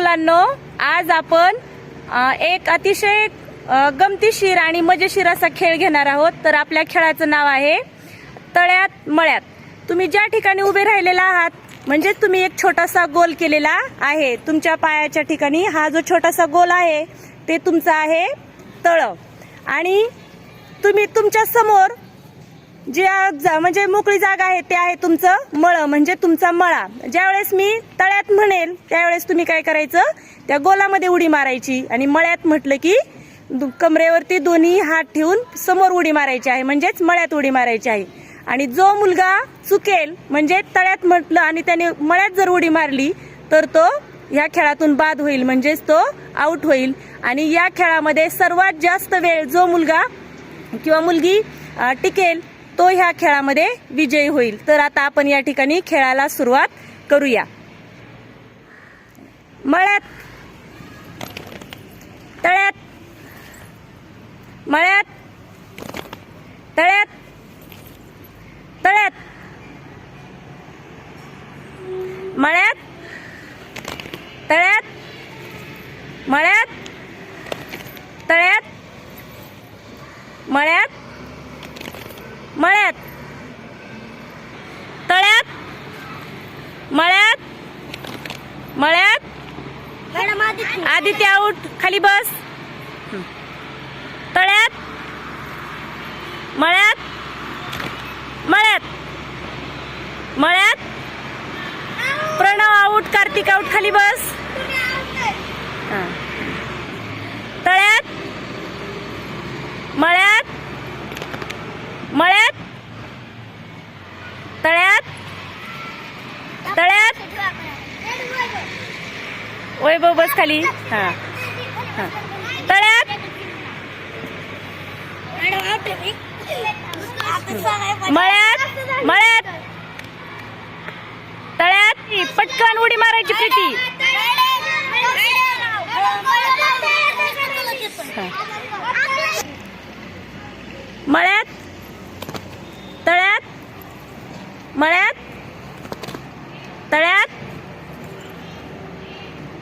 मुलांनो आज आपण एक अतिशय गमतीशीर आणि मजेशीर असा खेळ घेणार आहोत. तर आपल्या खेळाचं नाव आहे तळ्यात मळ्यात. तुम्ही ज्या ठिकाणी उभे राहिलेला आहात म्हणजे तुम्ही एक छोटासा गोल केलेला आहे. तुमच्या पायाच्या ठिकाणी हा जो छोटासा गोल आहे ते तुमचं आहे तळ. आणि तुम्ही तुमच्यासमोर जे जा- म्हणजे मोकळी जागा आहे ते आहे तुमचं मळ म्हणजे तुमचा मळा. ज्यावेळेस मी तळ्यात म्हणेल त्यावेळेस तुम्ही काय करायचं? त्या गोलामध्ये उडी मारायची आणि मळ्यात म्हटलं की दु- कमरेवरती दोन्ही हात ठेवून समोर उडी मारायची आहे म्हणजेच मळ्यात उडी मारायची आहे. आणि जो मुलगा चुकेल म्हणजे तळ्यात म्हटलं आणि त्याने मळ्यात जर उडी मारली तर तो ह्या खेळातून बाद होईल म्हणजेच तो आउट होईल. आणि या खेळामध्ये सर्वात जास्त वेळ जो मुलगा किंवा मुलगी टिकेल तो ह्या खेळामध्ये विजयी होईल. तर आता आपण या ठिकाणी खेळाला सुरुवात करूया. मळ्यात. तळ्यात. मळ्यात. तळ्यात. तळ्यात. मळ्यात. तळ्यात. मळ्यात. तळ्यात. मळ्यात. मळ्यात. तळ्यात. मळ्यात. मळ्यात. आदित्य आऊट खाली बस. तळ्यात. मळ्यात. मळ्यात. मळ्यात. प्रणव आऊट कार्तिक आऊट खाली बस. हा. तळ्यात मळ्यात मळ्यात तळ्यात तळ्यात वैभव बस खाली. हा. हा. तळ्यात. मळ्यात मळ्यात. तळ्यात. पटकन उडी मारायची प्रीती. मळ्यात. तळ्यात. मळ्यात. तळ्यात.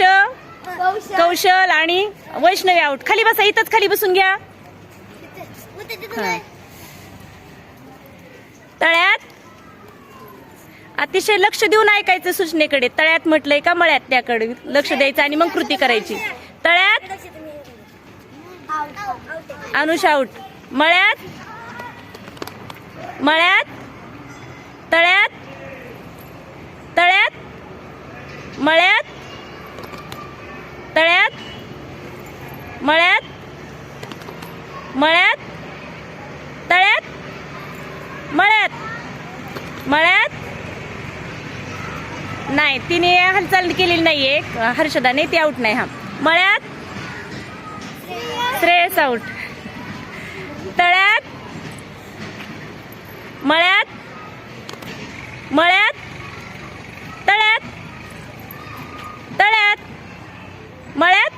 हर्ष कौशल आणि वैष्णवी आऊट खाली बसा इथंच खाली बसून घ्या. तळ्यात? अतिशय लक्ष देऊन ऐकायचं सूचनेकडे. तळ्यात म्हटलंय का मळ्यात त्याकडे लक्ष द्यायचं आणि मग कृती करायची. तळ्यात? अनुष आऊट मळ्यात? मळ्यात? तळ्यात? तळ्यात? मळ्यात? तळ्यात? मळ्यात? मळ्यात? तळ्यात? मळ्यात? मळ्यात? नाही तिने हालचाल केलेली नाहीये. हर्षदाने ती आऊट नाही हा. मळ्यात? श्रेयस आऊट तळ्यात? मळ्यात? मळ्यात तळ्यात तळ्यात मळ्यात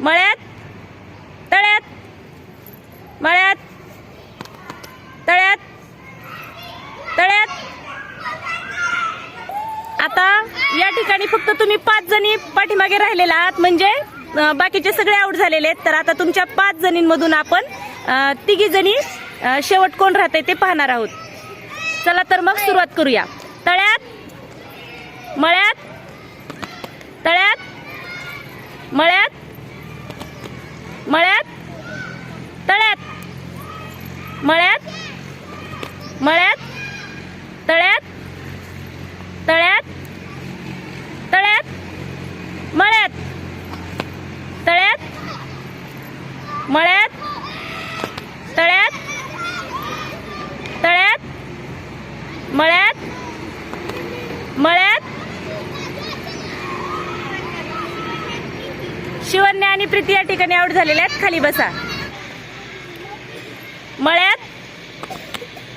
मळ्यात तळ्यात मळ्यात तळ्यात तळ्यात आता या ठिकाणी फक्त तुम्ही पाच जणी पाठीमागे राहिलेला आहात. म्हणजे बाकीचे सगळे आउट झालेले आहेत. तर आता तुमच्या पाच जणींमधून आपण तिघी जणी शेवट कोण राहते ते पाहणार आहोत. चला तर मग सुरुवात करूया. तळ्यात मळ्यात तळ्यात मळ्यात मळ्यात तळ्यात मळ्यात मळ्यात तळ्यात तळ्यात मळ्यात? तळ्यात? तळ्यात? मळ्यात? मळ्यात? शिवन्या आणि प्रीती या ठिकाणी आऊट झालेल्या आहेत. खाली बसा. मळ्यात?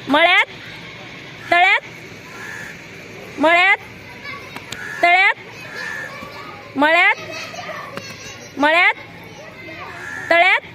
मळ्यात? तळ्यात? मळ्यात? तळ्यात? मळ्यात? मळ्यात? तळ्यात?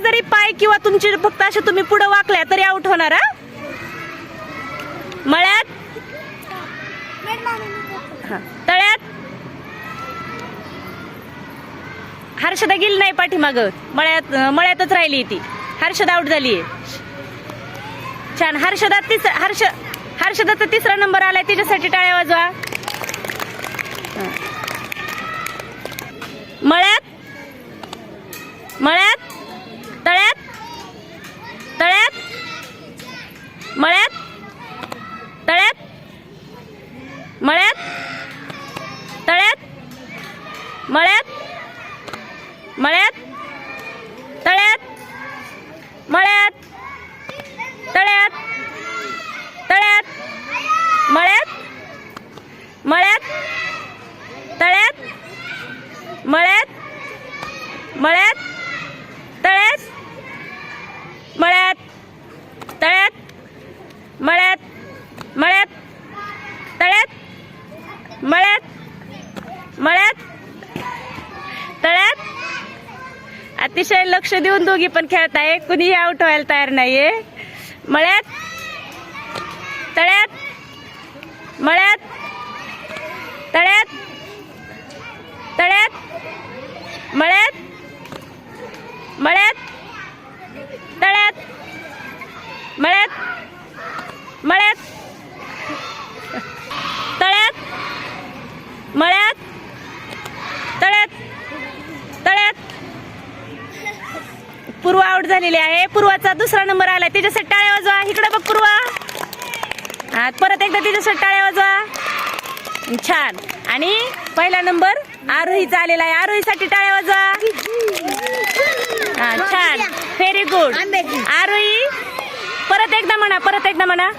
जरी पाय किंवा तुमची फक्त असे तुम्ही पुढे वाकल्या तरी आउट होणार हा? मळ्यात? हा. तळ्यात? हर्षदा गेली नाही पाठीमाग. मळ्यात मळ्यातच राहिली ती. हर्षदा आउट झाली छान. हर्षदा तिस हर्ष हर्षदाचा तिसरा नंबर आलाय. तिच्यासाठी टाळ्या वाजवा. मळ्यात? मळ्यात? तळ्यात तळ्यात मळ्यात तळ्यात मळ्यात तळ्यात मळ्यात मळ्यात तळ्यात मळ्यात तळ्यात तळ्यात मळ्यात मळ्यात तळ्यात मळ्यात मळ्यात तळ्यात मळ्यात तळ्यात मळ्यात मळ्यात तळ्यात मळ्यात मळ्यात? तळ्यात? अतिशय लक्ष देऊन दोघी पण खेळताय. कुणीही आउट व्हायला तयार नाहीये. मळ्यात? तळ्यात? मळ्यात? तळ्यात? तळ्यात? मळ्यात? मळ्यात तळ्यात मळ्यात मळ्यात तळ्यात मळ्यात तळ्यात तळ्यात पूर्व आउट झालेली आहे. पूर्वाचा दुसरा नंबर आलाय. त्याच्यासाठी टाळ्या वाजवा. इकडे बघ पूर्वा. परत एकदा त्याच्यासाठी टाळ्या वाजवा. छान. आणि पहिला नंबर आरोहीचा आलेला आहे. आरोहीसाठी टाळ्या वाजवा. हा छान. व्हेरी गुड आरोही परत एकदा म्हणा परत एकदा म्हणा.